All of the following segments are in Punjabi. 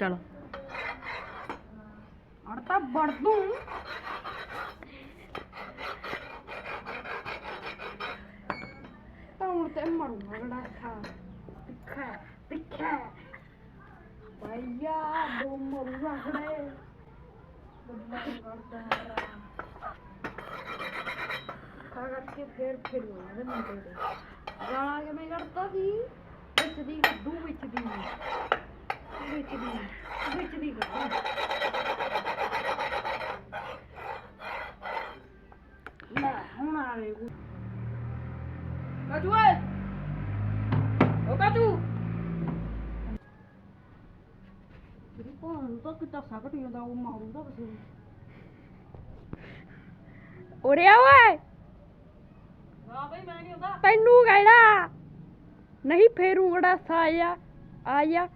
ਚਲ। ਅੜ ਤਾਂ ਵੜ ਦੂੰ ਤਾਂ ਤੇ ਮਰੂੰਗਾ ਗੜਾ ਖਾ ਤਿੱਖਾ ਤਿੱਖਾ। ਭਈਆ ਦੋ ਮਰੂੰਗਾ ਖੜੇ। ਗੱਲਾਂ ਕਰਦਾ ਖਾ ਕਰਕੇ ਫੇਰ ਫਿਰ ਹੋਣਾ ਮੁੰਡੇ ਦੇ। ਗਾਣਾ ਕਿਵੇਂ ਕਰਦਾ ਸੀ? ਵਿੱਚ ਦੀ ਗੱਡੂ ਵਿੱਚ ਦੀ। ਵਿੱਚ ਦੀ ਵਿੱਚ ਦੀ ਗੱਡੂ ਲੈ ਹੁਣ ਆ ਗਏ ਕੁ- ਕਾਜੂ ਓਏ! ਓ ਤੇਰੀ ਭੈਣ ਨੂੰ ਤਾਂ ਕਿੱਦਾਂ ਸਕਟ ਜਾਂਦਾ ਉਹ ਮਾਰੂਗਾ ਬਸੇ ਉਰੇ ਆ ਓਏ! ਹਾਂ ਬਈ ਮੈਂ ਨਹੀਂ ਹੁੰਦਾ ਤੈਨੂੰ ਕਹਿਣਾ ਨਹੀਂ ਫੇਰੂੰਗੜਾ ਸਾਇਆ ਆਇਆ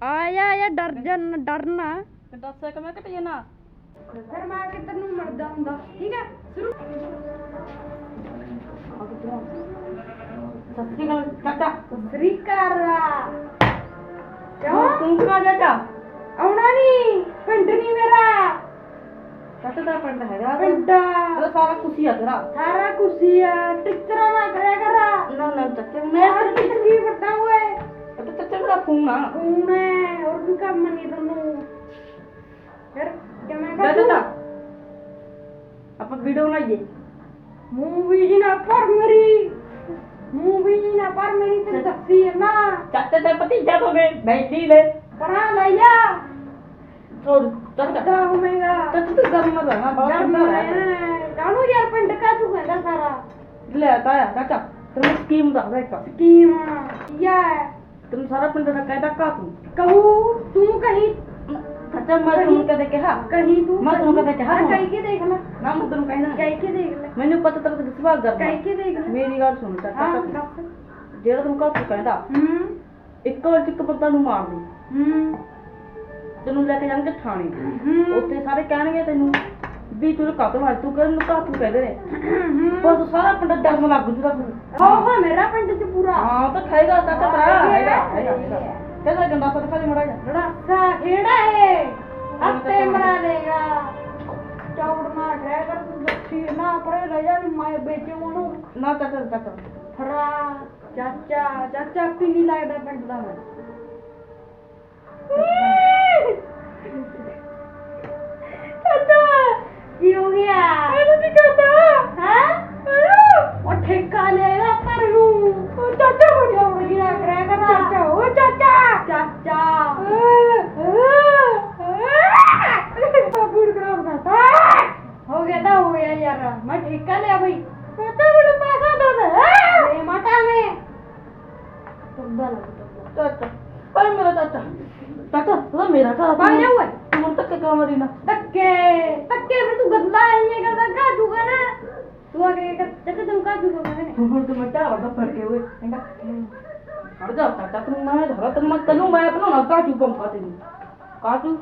ਆਇਆ ਆਇਆ ਡਰ ਜਨ ਡਰਨਾ। ਤੇ ਦੱਸ ਇੱਕ ਮੈਂ ਘਟੀ ਜਾਣਾ ਫਿਰ ਮੈਂ ਕਿੱਧਰ ਨੂੰ ਮਰਦਾ ਹੁੰਦਾ ਠੀਕ ਹੈ? ਸ਼ੁਰੂ। ਸਤਿ ਚਾਚਾ। ਸ਼੍ਰੀ ਅਕਾਲ। ਕਿਉਂ? ਤੂੰ ਕਾ ਚਾਚਾ? ਆਉਣਾ ਨਹੀਂ ਪਿੰਡ ਨਹੀਂ ਮੇਰਾ। ਚਾਚਾ ਦਾ ਪਿੰਡ ਹੈਗਾ ਪਿੰਡ। ਉਹ ਸਾਰਾ ਕੁਸੀ ਆ ਤੇਰਾ। ਸਾਰਾ ਕੁਸੀ ਆ ਟਿਕਰਾ ਨਾ ਕਰਿਆ ਕਰ ਨਾ ਨਾ ਚਾਚਾ ਮੈਂ ਤਾਂ ਕੀ ਕਰਦਾ ਓਏ। ਤੇ ਚਾਚਾ ਮੇਰਾ ਫੋਨ ਆ। ਫੋਨ ਹੈ ਹੋਰ ਵੀ ਕੰਮ ਨਹੀਂ ਤੈਨੂੰ ਫਿਰ ਕਿਵੇਂ ਕਰ ਚਾਚਾ ਆਪਾਂ ਵੀਡੀਓ ਬਣਾਈਏ। ਮੂਵੀ ਜੀ ਨਾ ਪਰ ਮੇਰੀ। ਮੂਵੀ ਜੀ ਨਾ ਪਰ ਮੇਰੀ ਤੇ ਦੱਸੀ ਹੈ ਨਾ। ਚਾਚਾ ਤੇ ਭਤੀਜਾ ਤੋਂ ਮੈਂ ਬੈਠੀ ਲੈ। ਪਰਾਂ ਲੈ ਜਾ। ਥੋੜ ਚਾਚਾ ਹੋਵੇਗਾ ਚਾਚਾ ਤੂੰ ਗਰਮ ਨਾ ਤੂੰ ਤੈਨੂੰ ਸਾਰਾ ਪਿੰਡ ਦਾ ਕਹਿਦਾ ਕਾ ਤੂੰ। ਕਹੂ ਤੂੰ ਕਹੀਂ ਚਾਚਾ ਮੈਂ ਤੈਨੂੰ ਕਦੇ ਕਿਹਾ। ਕਹੀਂ ਤੂੰ ਮੈਂ ਤੈਨੂੰ ਕਦੇ ਕਿਹਾ ਕਹੀਂ ਕੇ ਦੇਖ ਲੈ। ਨਾ ਮੈਂ ਤੈਨੂੰ ਕਹਿੰਦਾ ਕਹੀਂ ਕੇ ਦੇਖ ਲੈ। ਮੈਨੂੰ ਪਤਾ ਤੇਰਾ ਤੇ ਸਵਾਲ ਕਰਦਾ ਕਹੀਂ ਕੇ ਦੇਖ ਲੈ। ਮੇਰੀ ਗੱਲ ਸੁਣ ਚਾਚਾ ਜਿਹੜਾ ਤੈਨੂੰ ਘਰ ਕਹਿੰਦਾ ਹੂੰ। ਇੱਕ ਵਾਰ ਚ ਇੱਕ ਬੰਦਾ ਨੂੰ ਮਾਰ ਦੇ। ਹੂੰ। ਤੈਨੂੰ ਲੈ ਕੇ ਜਾਣਗੇ ਥਾਣੇ। ਉੱਥੇ ਸਾਰੇ ਕਹਿਣਗੇ ਤੈਨੂੰ ਵੀ ਤੂੰ ਕੱਟ ਮਾਰ ਤੂੰ ਕਹਿੰਦਾ ਨੂੰ ਕਾਤੂ ਕਹਿੰਦੇ ਨੇ। ਬਸ ਸਾਰਾ ਪਿੰਡ ਡਰਮ ਲੱਗ ਜੂਗਾ ਤੂੰ ਆਹ ਮੇਰਾ ਪਿੰਡ ਚ ਪੂਰਾ ਹਾਂ ਤਾਂ ਖਾਏਗਾ ਤਾਂ ਤਾਂ ਹੈਗਾ ਹੈਗਾ ਕਹਿੰਦਾ ਗੰਦਾ ਸੱਤ ਖਾਲੀ ਮੜਾ ਜਾ ਰੜਾਸਾ ਖੇੜਾ ਏ ਹੱਤੇ ਮਰਾ ਲੇਗਾ ਚੌੜ ਨਾ ਖਿਆ ਕਰ ਤੂੰ ਦੱਸੀ ਨਾ ਪਰੇ ਲੈ ਜਾ ਮੈਂ ਵੇਚੇ ਉਹਨੂੰ। ਨਾ ਚਾਚਾ ਚਾਚਾ ਫਰਾ ਚਾਚਾ ਚਾਚਾ ਪੀਲੀ ਲੱਗਦਾ ਪਿੰਡ ਦਾ ਮੈਂ। ਚਾਚਾ ਕੀ ਹੋ ਗਿਆ? ਇਹਨੂੰ ਕੀ ਕਰਦਾ? ਹੈ? ਉਹ ਠੇਕਾ ਲੈ ਲਾ ਪਰ ਨੂੰ ਉਹ ਚਾਚਾ ਹੋ ਗਿਆ ਉਹ ਜਿਹੜਾ ਕਰਿਆ ਕਰ ਚਾਚਾ ਉਹ ਚਾਚਾ ਚਾਚਾ ਬੁੜ ਖਰਾਬ ਕਰਤਾ ਹੋ ਗਿਆ ਤਾਂ ਹੋ ਗਿਆ ਯਾਰ ਮੈਂ ਠੇਕਾ ਲਿਆ ਬਈ ਚਾਚਾ ਮੈਨੂੰ ਪੈਸਾ ਦੇ ਦੇ ਲੈ ਮਾਤਾ ਮੈਂ ਤੁੰਦਾ ਲੱਗ ਚਾਚਾ ਭਾਈ ਮੇਰਾ ਚਾਚਾ ਚਾਚਾ ਤੂੰ ਮੇਰਾ ਘਰ ਭਾਈ ਜਾ ਓਏ ਤੂੰ ਤੱਕ ਕਮਰੀ ਨਾ ਧੱਕੇ ਧੱਕੇ ਫਿਰ ਤੂੰ ਗੱਲਾਂ ਆਈਆਂ ਕਰਦਾ ਕਾ ਜੂਗਾ ਨਾ ਤੂੰ ਆ ਕੇ ਚਾਚਾ ਤੂੰ ਕਾ ਜੂਗਾ ਮੈਂ ਹੁਣ ਤੂੰ ਮੱਟਾ ਵਰਦਾ ਫੜ ਕੇ ਓਏ ਕਹਿੰਦਾ ਹੜ ਜਾ ਚਾਚਾ ਤੂੰ ਮੈਂ ਧਰਾ ਤੈਨੂੰ ਮੈਂ ਤੈਨੂੰ ਮੈਂ ਬਣਾਉਣਾ ਕਾਜੂ ਪੰਪਾ ਤੈਨੂੰ ਕਾਜੂ